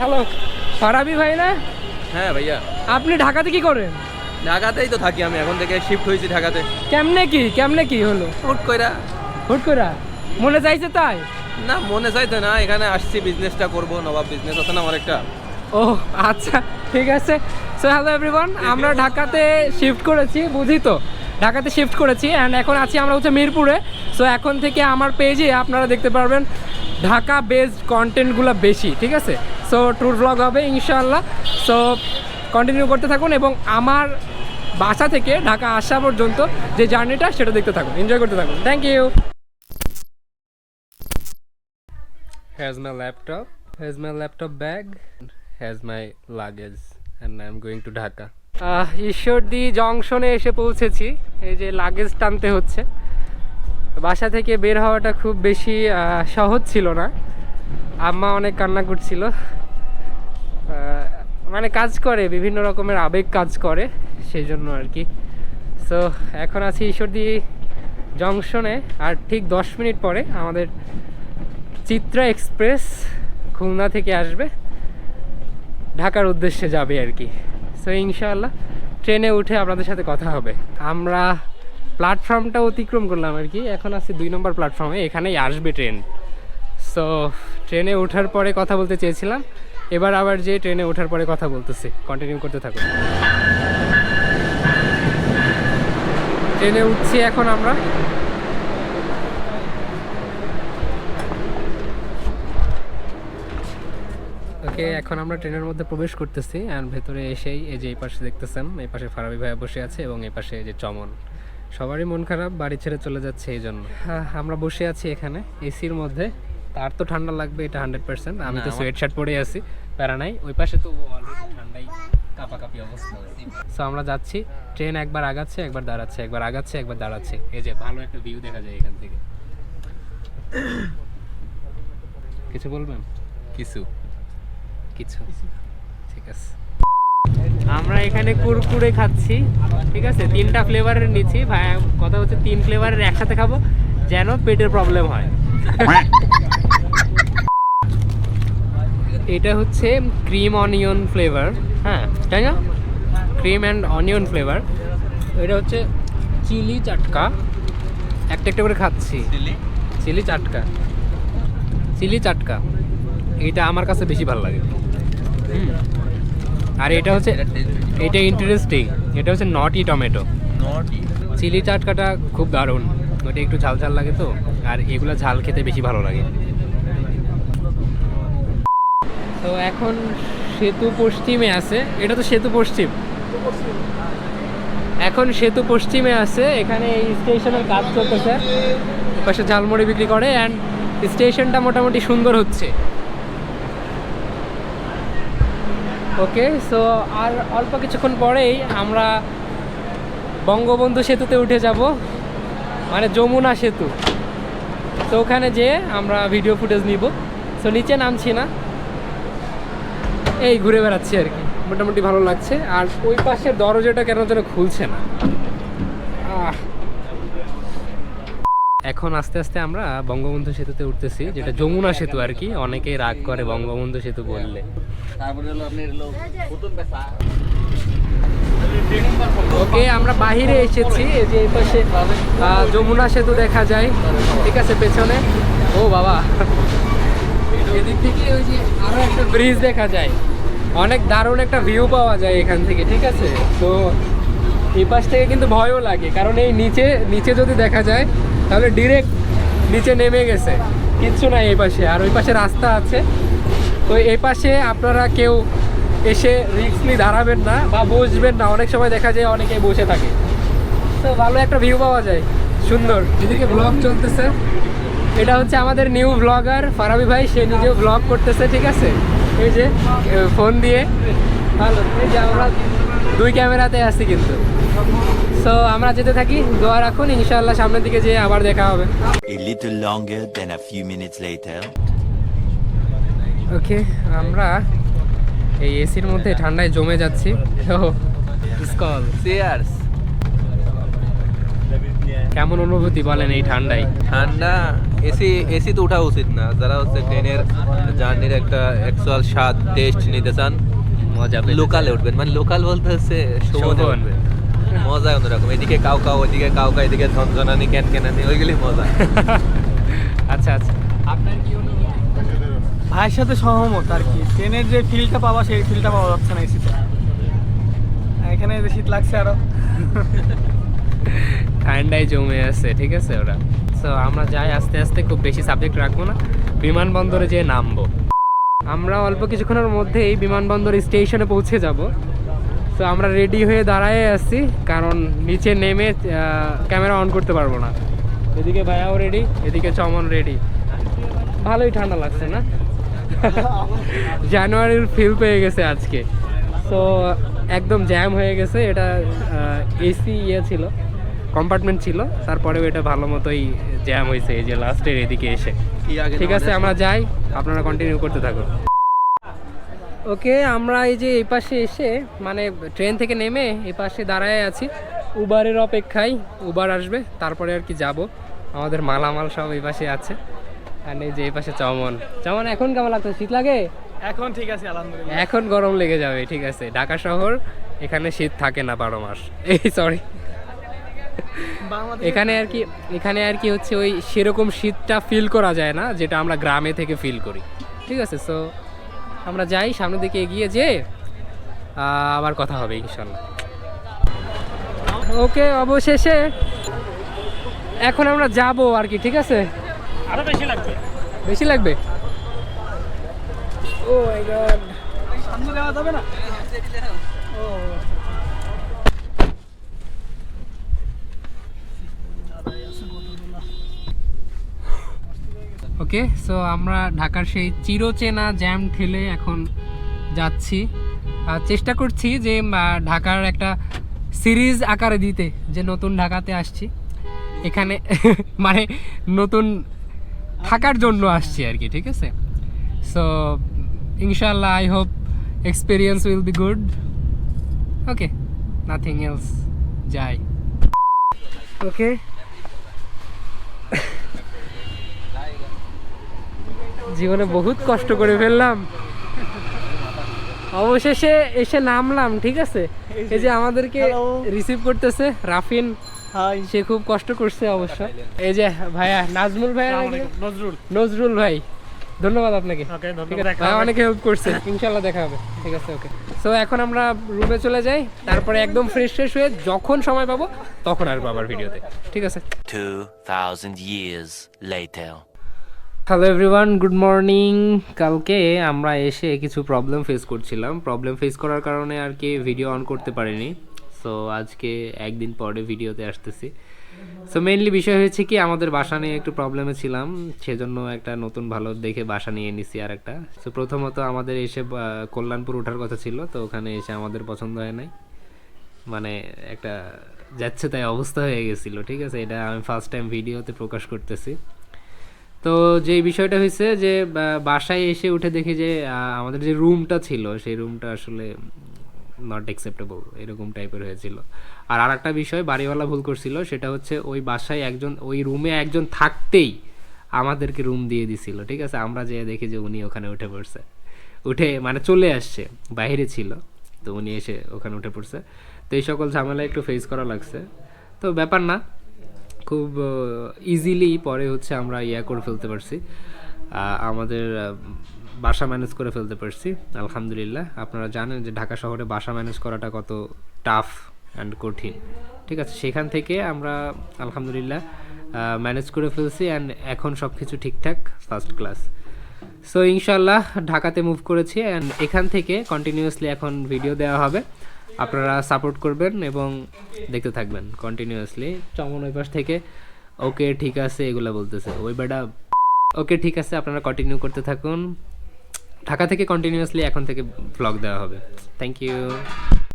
Hello Farabi ভাই না? হ্যাঁ ভাইয়া। আপনি ঢাকাতে কি করেন? ঢাকাতেই তো থাকি আমি এখন থেকে শিফট হয়েছি ঢাকাতে। কেমনে কি কেমনে কি হলো? হুট কইরা। হুট কইরা? মনে চাইছে তাই? না মনে চাইতো না এখানে আসছি বিজনেসটা করব নবাব বিজনেস আছে না আমার একটা ও আচ্ছা ঠিক আছে। সো হ্যালো এভরিওয়ান আমরা ঢাকাতে শিফট করেছি বুঝি তো? ঢাকাতে শিফট করেছি অ্যান্ড এখন আছি আমরা হচ্ছে মিরপুরে। সো এখন থেকে আমার পেজে আপনারা দেখতে পারবেন ঢাকা বেসড কন্টেন্টগুলো বেশি ঠিক আছে? সো ট্যুর ব্লগ হবে ইনশাআল্লাহ সো কন্টিনিউ করতে থাকুন এবং আমার বাসা থেকে ঢাকা আসা পর্যন্ত যে জার্নিটা সেটা দেখতে থাকুন এনজয় করতে থাকুন thank you Here's my laptop Here's my laptop bag. Here's my luggage. And I'm going to Dhaka. Ah, Ishwardi জংশনে এসে পৌঁছেছি এই যে লাগেজ টানতে হচ্ছে বাসা থেকে বের হওয়াটা খুব বেশি সহজ ছিল না আম্মা অনেক কান্না করছিল। মানে কাজ করে, বিভিন্ন রকমের আবেগ কাজ করে সেই জন্য আর কি। সো এখন আছি ঈশ্বরদী জংশনে, আর ঠিক দশ মিনিট পরে আমাদের চিত্রা এক্সপ্রেস খুলনা থেকে আসবে। ঢাকার উদ্দেশ্যে যাবে আর কি। সো ইনশাআল্লাহ, ট্রেনে উঠে আপনাদের সাথে কথা হবে। আমরা প্ল্যাটফর্মটা অতিক্রম করলাম আর কি। এখন আছি দুই নম্বর প্ল্যাটফর্মে, এখানেই আসবে ট্রেন। সো ট্রেনে ওঠার পরে কথা বলতে চেয়েছিলাম। এবার আবার যে ট্রেনে ওঠার পরে কথা বলতেছি। কন্টিনিউ করতে থাকুন। ট্রেনে উঠছি এখন আমরা। ওকে এখন আমরা ট্রেনের মধ্যে প্রবেশ করতেছি আর ভেতরে এসেই এই যে এই পাশে দেখতেছেন এই পাশে ফারাবি ভাইয়া বসে আছে এবং এই পাশে যে চমন। সবারই মন খারাপ বাড়ি ছেড়ে চলে যাচ্ছে এই জন্য। হ্যাঁ, আমরা বসে আছি এখানে এসির মধ্যে। তার তো ঠান্ডা লাগবে এটা হান্ড্রেড পার্সেন্ট আমি তো সোয়েট শার্ট পরে আছি প্যারা নাই। ওই পাশে তো অলরেডি ঠান্ডাই কাপাকাপি অবস্থা। সো আমরা যাচ্ছি ট্রেন একবার আগাচ্ছে একবার দাঁড়াচ্ছে একবার আগাচ্ছে একবার দাঁড়াচ্ছে। এই যে ভালো একটা ভিউ দেখা যায় এখান থেকে। কিছু বলবেন? কিছু। কিছু। ঠিক আছে। আমরা এখানে কুরকুরে খাচ্ছি ঠিক আছে? তিনটা ফ্লেভারের নিচ্ছি। ভাই কথা হচ্ছে তিন ফ্লেভারের একসাথে খাব যেন পেটের প্রবলেম হয়। এটা হচ্ছে ক্রিম অনিয়ন ফ্লেভার হ্যাঁ তাই না? ক্রিম অ্যান্ড অনিয়ন ফ্লেভার এটা হচ্ছে চিলি চাটকা একটা একটা করে খাচ্ছি। চিলি চাটকা চিলি চাটকা এটা আমার কাছে বেশি ভালো লাগে। আর এটা হচ্ছে এটা ইন্টারেস্টিং এটা হচ্ছে নটি টমেটো চিলি চাটকাটা খুব দারুণ। ওটা একটু ঝাল ঝাল লাগে তো। আর এগুলো ঝাল খেতে বেশি ভালো লাগে। তো এখন সেতু পশ্চিমে আছে। এটা তো সেতু পশ্চিম। এখন সেতু পশ্চিমে আছে। এখানে এই স্টেশনের কাজ চলতেছে। পাশে ঝালমুড়ি বিক্রি করে অ্যান্ড স্টেশনটা মোটামুটি সুন্দর হচ্ছে। ওকে সো আর অল্প কিছুক্ষণ পরেই আমরা বঙ্গবন্ধু সেতুতে উঠে যাব। মানে যমুনা সেতু। তো ওখানে যেয়ে আমরা ভিডিও ফুটেজ নিব। সো নিচে নামছি না। এই ঘুরে বেড়াচ্ছি আর কি। মোটামুটি ভালো লাগছে। আর ওই পাশের দরজাটা কেন যেন খুলছে না। এখন আস্তে আস্তে আমরা বঙ্গবন্ধু সেতুতে উঠতেছি, যেটা যমুনা সেতু আর কি। অনেকেই রাগ করে বঙ্গবন্ধু সেতু বললে। ওকে, আমরা বাহিরে এসেছি যে এই পাশে যমুনা সেতু দেখা যায়। ঠিক আছে, পেছনে। ও বাবা। এদিক থেকে ওই যে আরও একটা ব্রিজ দেখা যায়। অনেক দারুণ একটা ভিউ পাওয়া যায় এখান থেকে, ঠিক আছে? তো এই পাশ থেকে কিন্তু ভয়ও লাগে, কারণ এই নিচে নিচে যদি দেখা যায়, তাহলে ডিরেক্ট নিচে নেমে গেছে। কিচ্ছু নাই এই পাশে, আর ওই পাশে রাস্তা আছে। তো এই পাশে আপনারা কেউ এসে রিক্সলি দাঁড়াবেন না বা বসবেন না, অনেক সময় দেখা যায় অনেকে বসে থাকে। তো ভালো একটা ভিউ পাওয়া যায়, সুন্দর। এদিকে ব্লগ চলতেছে। এটা হচ্ছে আমাদের নিউ ব্লগার ফারাবি ভাই, সে নিজেও ব্লগ করতেছে, ঠিক আছে? এই যে ফোন দিয়ে। ভালো এই যে আমরা দুই ক্যামেরাতে আছি কিন্তু। সো আমরা যেতে থাকি দোয়া রাখুন ইনশাআল্লাহ সামনের দিকে যেয়ে আবার দেখা হবে। A little longer than a few minutes later. ওকে আমরা এই এসির মধ্যে ঠান্ডায় জমে যাচ্ছি। তো স্কল চেয়ার্স কেমন অনুভূতি বলেন এই ঠান্ডায়? ঠান্ডা এসি এসি তো ওঠা উচিত না। যারা হচ্ছে ট্রেনের জার্নির একটা অ্যাকচুয়াল স্বাদ টেস্ট নিতে চান মজা লোকালে উঠবেন। মানে লোকাল বলতে হচ্ছে। উঠবেন। মজা অন্যরকম। এদিকে কাউ কাউ ওইদিকে কাউ কাউ এদিকে ঝনঝনানি ক্যান ক্যানানি ওইগুলি মজা। আচ্ছা আচ্ছা। আপনার কি ভাইয়ের সাথে সহমত আর কি। ট্রেনের যে ফিলটা পাওয়া সেই ফিলটা পাওয়া যাচ্ছে না এসিতে এখানে শীত লাগছে আরও। ঠান্ডায় জমে আছে, ঠিক আছে ওরা? সো আমরা যাই, আস্তে আস্তে খুব বেশি সাবজেক্ট রাখব না। বিমানবন্দরে যেয়ে নামবো। আমরা অল্প কিছুক্ষণের মধ্যেই বিমানবন্দর স্টেশনে পৌঁছে যাব। তো আমরা রেডি হয়ে দাঁড়ায় আছি, কারণ নিচে নেমে ক্যামেরা অন করতে পারব না। এদিকে ভাইয়াও রেডি এদিকে চমন রেডি ভালোই ঠান্ডা লাগছে না? জানুয়ারির ফিল পেয়ে গেছে আজকে। তো একদম জ্যাম হয়ে গেছে, এটা এসি ইয়ে ছিল। কম্পার্টমেন্ট ছিল তারপরেও এটা ভালো মতোই জ্যাম হয়েছে এই যে লাস্টের এদিকে এসে। ঠিক আছে আমরা যাই আপনারা কন্টিনিউ করতে থাকুন। ওকে আমরা এই যে এই পাশে এসে মানে ট্রেন থেকে নেমে এই পাশে দাঁড়ায় আছি। উবারের অপেক্ষায় উবার আসবে তারপরে আর কি যাব। আমাদের মালামাল সব এই পাশে আছে। আর এই যে এই পাশে চমন। চমন এখন কেমন লাগতো শীত লাগে? এখন ঠিক আছে আলহামদুলিল্লাহ। এখন গরম লেগে যাবে ঠিক আছে। ঢাকা শহর এখানে শীত থাকে না বারো মাস। এই সরি এখানে আর কি এখানে আর কি হচ্ছে ওই সেরকম শীতটা ফিল করা যায় না যেটা আমরা গ্রামে থেকে ফিল করি। ঠিক আছে সো আমরা যাই সামনের দিকে এগিয়ে যে আবার কথা হবে ইনশাল্লাহ। ওকে অবশেষে এখন আমরা যাব আর কি ঠিক আছে? আরও বেশি লাগবে। বেশি লাগবে? ও মাই গড সামনে যাওয়া যাবে না? ও ওকে সো আমরা ঢাকার সেই চিরচেনা জ্যাম ঠেলে এখন যাচ্ছি। আর চেষ্টা করছি যে ঢাকার একটা সিরিজ আকারে দিতে, যে নতুন ঢাকাতে আসছি। এখানে মানে নতুন থাকার জন্য আসছি আর কি, ঠিক আছে? সো ইনশাল্লাহ I hope experience will be good okay nothing else যাই ওকে জীবনে বহুত কষ্ট করে ফেললাম। অবশেষে এসে নামলাম ঠিক আছে? এই যে আমাদেরকে রিসিভ করতেছে রাফিন। সে খুব কষ্ট করছে অবশ্য। এই যে ভাইয়া নাজমুল ভাইয়া নজরুল। নজরুল ভাই। ধন্যবাদ আপনাকে। ভাই অনেক হেল্প করছে। ইনশাল্লাহ দেখা হবে। ঠিক আছে ওকে। সো এখন আমরা রুমে চলে যাই। তারপরে একদম ফ্রেশ ফ্রেশ হয়ে যখন সময় পাবো তখন আসব আবার ভিডিওতে ঠিক আছে? 2,000 years later. Hello everyone good morning কালকে আমরা এসে কিছু প্রবলেম ফেস করছিলাম। প্রবলেম ফেস করার কারণে আর কি ভিডিও অন করতে পারিনি। সো আজকে একদিন পরে ভিডিওতে আসতেছি। সো মেইনলি বিষয় হয়েছে কি, আমাদের বাসা নিয়ে একটু প্রবলেমে ছিলাম। সেজন্য একটা নতুন ভালো দেখে বাসা নিয়ে নিছি আর একটা সো প্রথমত আমাদের এসে কল্যাণপুর ওঠার কথা ছিল। তো ওখানে এসে আমাদের পছন্দ হয় নাই। মানে একটা যাচ্ছে তাই অবস্থা হয়ে গেছিল, ঠিক আছে? এটা আমি ফার্স্ট টাইম ভিডিওতে প্রকাশ করতেছি। তো যে বিষয়টা হয়েছে যে বাসায় এসে উঠে দেখি যে আমাদের যে রুমটা ছিল, সেই রুমটা আসলে নট অ্যাকসেপ্টেবল এরকম টাইপের হয়েছিল। আর আর একটা বিষয়, বাড়িওয়ালা ভুল করছিল, সেটা হচ্ছে ওই বাসায় একজন, ওই রুমে একজন থাকতেই আমাদেরকে রুম দিয়ে দিছিল, ঠিক আছে? আমরা যেয়ে দেখি যে উনি ওখানে উঠে পড়ছে। উঠে মানে চলে আসছে, বাইরে ছিল, তো উনি এসে ওখানে উঠে পড়ছে। তো এই সকল ঝামেলা একটু ফেস করা লাগছে। তো ব্যাপার না। খুব ইজিলি পরে হচ্ছে আমরা ইয়া করে ফেলতে পারছি। আমাদের বাসা ম্যানেজ করে ফেলতে পারছি, আলহামদুলিল্লাহ। আপনারা জানেন যে ঢাকা শহরে বাসা ম্যানেজ করাটা কত টাফ অ্যান্ড কঠিন। ঠিক আছে, সেখান থেকে আমরা আলহামদুলিল্লাহ ম্যানেজ করে ফেলছি অ্যান্ড এখন সব কিছু ঠিকঠাক ফার্স্ট ক্লাস সো ইনশাল্লাহ ঢাকাতে মুভ করেছি অ্যান্ড এখান থেকে কন্টিনিউয়াসলি এখন ভিডিও দেওয়া হবে। আপনারা সাপোর্ট করবেন এবং দেখতে থাকবেন কন্টিনিউয়াসলি চমন ওই পাশ থেকে, ওকে, ঠিক আছে, এগুলো বলতেছে। ওই বেটা, ওকে, ঠিক আছে, আপনারা কন্টিনিউ করতে থাকুন। ঢাকা থেকে কন্টিনিউয়াসলি এখন থেকে ব্লগ দেওয়া হবে। Thank you